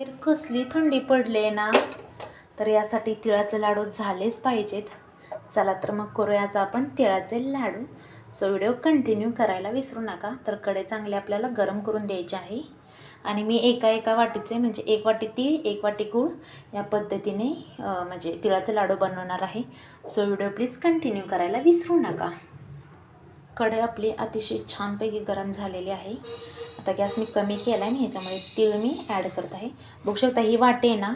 तर कसली थंडी पडली ना तर यासाठी तिळाचे लाडू झालेच पाहिजेत. चला तर मग करूया आज आपण तिळाचे लाडू. सो व्हिडिओ कंटिन्यू करायला विसरू नका तर कडे चांगले आपल्याला गरम करून द्यायचे आहे. आणि मी एका एका वाटीचे म्हणजे एक वाटी तीळ एक वाटी गूळ या पद्धतीने म्हणजे तिळाचे लाडू बनवणार आहे. सो व्हिडिओ प्लीज कंटिन्यू करायला विसरू नका. कडे आपली अतिशय छानपैकी गरम झालेली आहे. आता गॅस मी कमी केला आहे आणि ह्याच्यामध्ये तीळ मी ॲड करत आहे. बघू शकता ही वाटे आहे ना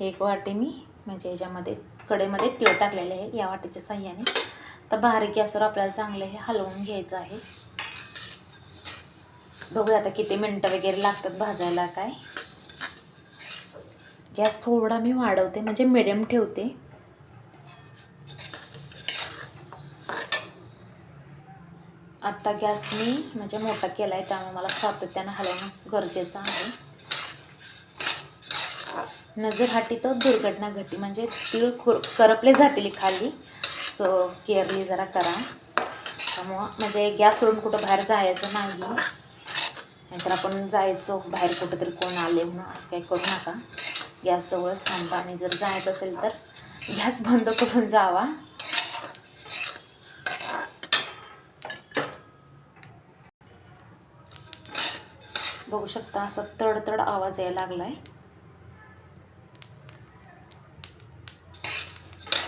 हे एक वाटे मी म्हणजे ह्याच्यामध्ये कडेमध्ये तीळ टाकलेले आहे या वाटेच्या साह्याने. आता बारीक गॅसवर आपल्याला चांगलं हे हलवून घ्यायचं आहे. बघूया आता किती मिनटं वगैरे लागतात भाजायला काय. गॅस थोडा मी वाढवते म्हणजे मिडियम ठेवते. आत्ता गॅस मी म्हणजे मोठा केला आहे त्यामुळे मला सातत्यानं हलवणं गरजेचं आहे. नजर हाटी तर दुर्घटना घटी म्हणजे तीळ खुर करपले जातील खाली. सो केअरली जरा करा. त्यामुळं म्हणजे गॅस सोडून कुठं बाहेर जायचं नाही. नाहीतर आपण जायचो बाहेर कुठं तरी कोण आले म्हणून असं काही करू नका. गॅस जवळच थांबा. आणि जर जायचं असेल तर गॅस बंद करून जावा. बघू शकता असा तडतड आवाज यायला लागला आहे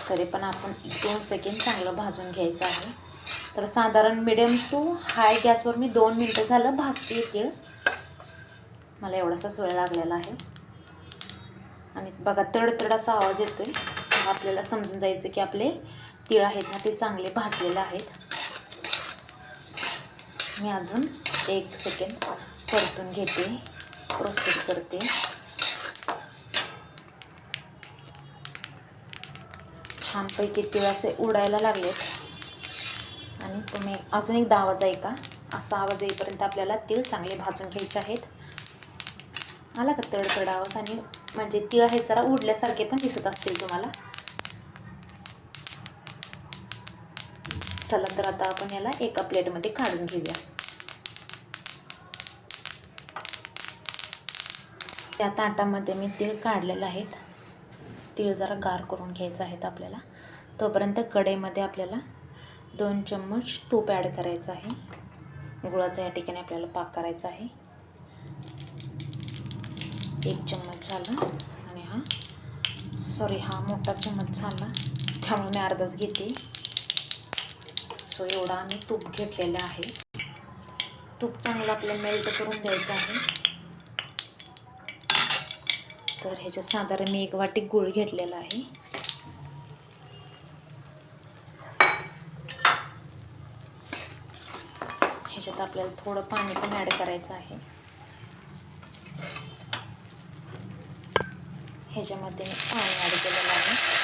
तरी पण आपण दोन सेकंड चांगलं भाजून घ्यायचं आहे. तर साधारण मिडियम टू हाय गॅसवर मी दोन मिनटं झालं भाजते तीळ मला एवढासाच वेळ लागलेला आहे. आणि बघा तडतड असा आवाज येतो आहे आपल्याला समजून जायचं की आपले तीळ आहेत ना ते चांगले भाजलेले आहेत. मी अजून एक सेकंड परतून घेते. प्रोसेस करते. छानपैकी तिळ असे उडायला लागलेत. आणि तुम्ही अजून एकदा आवाज ऐका असा आवाज येईपर्यंत आपल्याला तीळ चांगले भाजून घ्यायचे आहेत. आला का तडतड आवाज? आणि म्हणजे तीळ हे जरा उडल्यासारखे पण दिसत असतील तुम्हाला. चला तर आता आपण याला एका प्लेटमध्ये काढून घेऊया. त्या ताटामध्ये मी तीळ काढलेलं आहेत तीळ जरा गार करून घ्यायचं आहेत आपल्याला. तोपर्यंत कढईमध्ये आपल्याला दोन चम्मच तूप ॲड करायचं आहे. गुळाचा या ठिकाणी आपल्याला पाक करायचा आहे. एक चम्मच झाला आणि हा सॉरी हा मोठा चम्मच झाला. त्यामुळे मी अर्धाच घेते. सो एवढा आम्ही तूप घेतलेलं आहे. तूप चांगलं आपल्याला मेल्ट करून द्यायचं आहे. तर ह्याच्यात साधारण मी एक वाटी गूळ घेतलेला आहे. ह्याच्यात आपल्याला थोडं पाणी पण ॲड करायचं आहे. ह्याच्यामध्ये मी पाणी ॲड केलेलं आहे.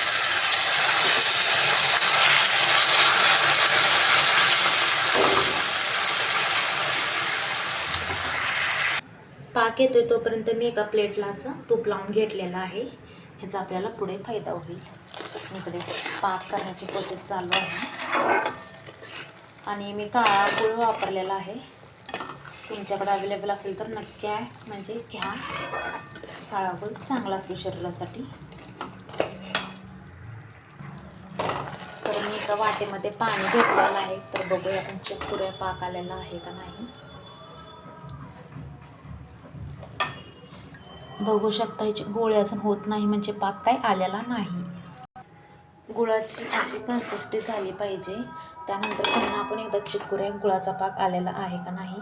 पाक येतोय तोपर्यंत मी एका प्लेटला असं तूप लावून घेतलेलं आहे. ह्याचा आपल्याला पुढे फायदा होईल. इकडे पाक करण्याची प्रोसेस चालू आहे. आणि मी काळा गुळ वापरलेला आहे. तुमच्याकडे अवेलेबल असेल तर नक्की आहे. म्हणजे घ्या. काळा गुळ चांगला असतो शरीरासाठी. तर मी एका वाटेमध्ये पाणी घेतलेलं आहे. तर बघूया आपण चेक पुढे पाक आलेला आहे का नाही. बघू शकता ह्याची गोळे अजून होत नाही म्हणजे पाक काय आलेला नाही. गुळाची अशी कन्सिस्टी झाली पाहिजे. त्यानंतर पुन्हा आपण एकदा चेक करूया गुळाचा पाक आलेला आहे का नाही.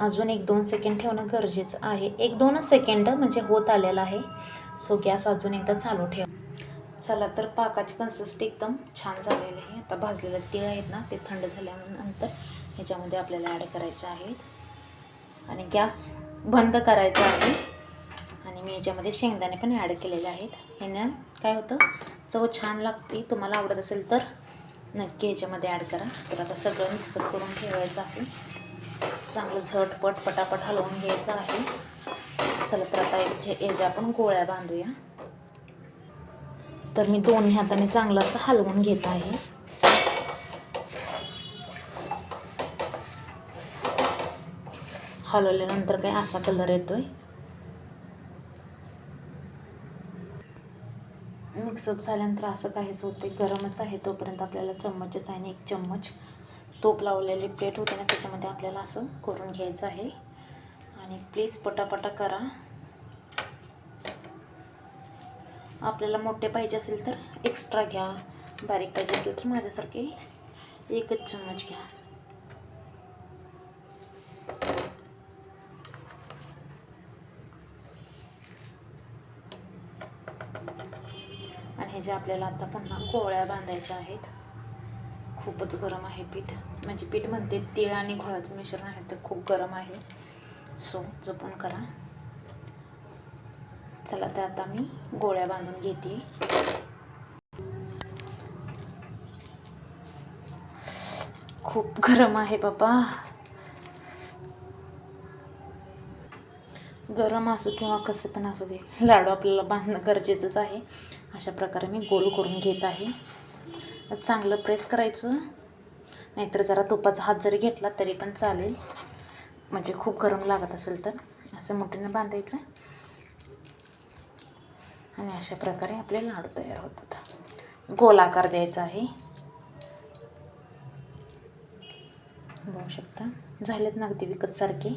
अजून एक दोन सेकंड ठेवणं गरजेचं आहे. एक दोनच सेकंड म्हणजे होत आलेला आहे. सो गॅस अजून एकदा चालू ठेव. चला तर पाकाची कन्सिस्टी एकदम छान झालेली आहे. आता भाजलेले तीळ आहेत ना ते थंड झाल्यानंतर ह्याच्यामध्ये आपल्याला ॲड करायच्या आहेत. आणि गॅस बंद करायचा आहे. आणि मी ह्याच्यामध्ये शेंगदाणे पण ॲड केलेले आहेत. ह्यानं काय होतं? चव छान लागते. तुम्हाला आवडत असेल तर नक्की ह्याच्यामध्ये ॲड करा. तर आता सगळं मिक्सअप करून ठेवायचं आहे. चांगलं झटपट पटापट हलवून घ्यायचं आहे. चला तर आता याच्या आपण गोळ्या बांधूया. तर मी दोन्ही हाताने चांगलं असं हलवून घेत आहे. हलवल्यानंतर काय असा कलर येतो आहे मिक्सअप झाल्यानंतर असं काहीच होते गरमच आहे तोपर्यंत आपल्याला चम्मचच आहे आणि एक चम्मच तोप लावलेली प्लेट होते ना त्याच्यामध्ये आपल्याला असं करून घ्यायचं आहे. आणि प्लीज पटापटा करा. आपल्याला मोठे पाहिजे असेल तर एक्स्ट्रा घ्या. बारीक पाहिजे असेल तर माझ्यासारखे एकच चम्मच घ्या. म्हणजे आपल्याला आता पुन्हा गोळ्या बांधायच्या आहेत खूपच गरम आहे पीठ. म्हणजे पीठ म्हणते तीळ आणि गुळाचं मिश्रण आहे तर खूप गरम आहे. सो जपून करा. चला तर आता मी गोळ्या बांधून घेते. खूप गरम आहे बाबा. गरम असो किंवा कसं पण असू दे लाडू आपल्याला बांधणं गरजेचंच आहे. अशा प्रकारे मी गोल करून घेत आहे. चांगलं प्रेस करायचं. नाहीतर जरा तुपाचा हात जरी घेतला तरी पण चालेल. म्हणजे खूप गरम लागत असेल तर. असं मोठीनं बांधायचं. आणि अशा प्रकारे आपले लाडू तयार होतात. गोल आकार द्यायचा आहे. बघू शकता. झालेत ना अगदी विकतसारखे.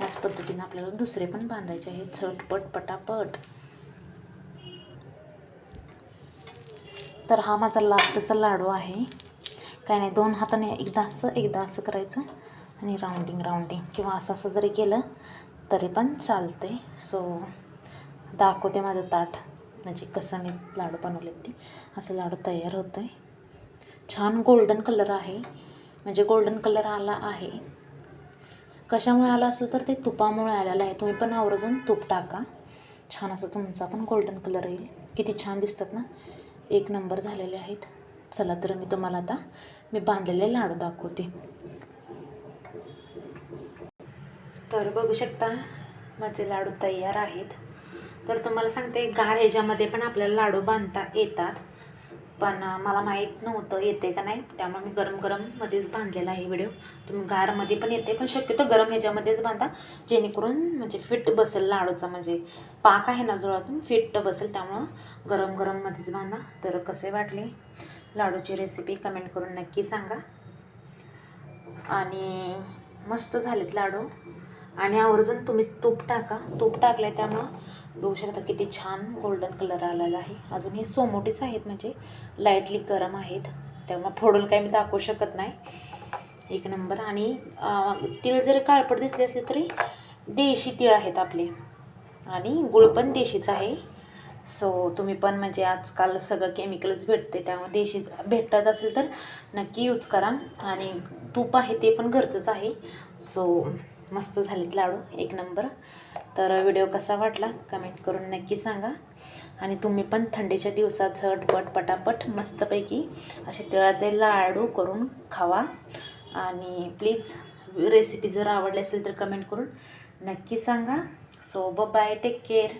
याच पद्धतीने आपल्याला दुसरे पण बांधायचे आहेत. झटपट पटापट. तर हा माझा लास्टचा लाडू आहे. काय नाही दोन हाताने एकदा असं एकदा असं करायचं आणि राऊंडिंग राऊंडिंग किंवा असं असं जरी केलं तरी पण चालते सो दाखवते माझं ताट. म्हणजे कसं मी लाडू बनवलेत ते. असं लाडू तयार होतं आहे छान गोल्डन कलर आहे. म्हणजे गोल्डन कलर आला आहे. कशामुळे आला असेल तर ते तुपामुळे आलेलं आहे. तुम्ही पण आवर्जून तूप टाका. छान असं तुमचा पण गोल्डन कलर येईल. किती छान दिसतात ना. एक नंबर झालेले आहेत. चला तर मी तुम्हाला आता मी बांधलेले लाडू दाखवते. तर बघू शकता माझे लाडू तयार आहेत. तर तुम्हाला सांगते गार ह्याच्यामध्ये पण आपल्याला लाडू बांधता येतात. पण मला माहीत नव्हतं येते का नाही. त्यामुळे मी गरम गरममध्येच बांधलेला आहे व्हिडिओ तुम्ही गारमध्ये पण येते पण शक्यतो गरम ह्याच्यामध्येच बांधा. जेणेकरून म्हणजे फिट बसेल लाडूचा म्हणजे पाक आहे ना जुळातून फिट बसेल. त्यामुळं गरम गरममध्येच बांधा. तर कसे वाटले लाडूची रेसिपी कमेंट करून नक्की सांगा. आणि मस्त झालेत लाडू. आणि आवर्जून तुम्ही तूप टाका तूप टाकलं आहे त्यामुळं बघू शकता किती छान गोल्डन कलर आलेला आहे. अजून हे सोमोटीच आहेत म्हणजे लाईटली गरम आहेत. त्यामुळं फोडून काही मी दाखवू शकत नाही. एक नंबर आणि तीळ जरी काळपट दिसले असले तरी देशी तीळ आहेत आपले. आणि गुळ पण देशीच आहे. सो तुम्ही पण म्हणजे आजकाल सगळं केमिकलच भेटते त्यामुळे देशी भेटत असेल तर नक्की यूज करा. आणि तूप आहे ते पण घरचंच आहे. सो मस्त झालेत लाडू एक नंबर. तर व्हिडिओ कसा वाटला कमेंट करून नक्की सांगा. आणि तुम्ही पण थंडीच्या दिवसात झटपट पटापट मस्तपैकी असे तिळाचे लाडू करून खावा. आणि प्लीज रेसिपी जर आवडली असेल तर कमेंट करून नक्की सांगा. So bye take care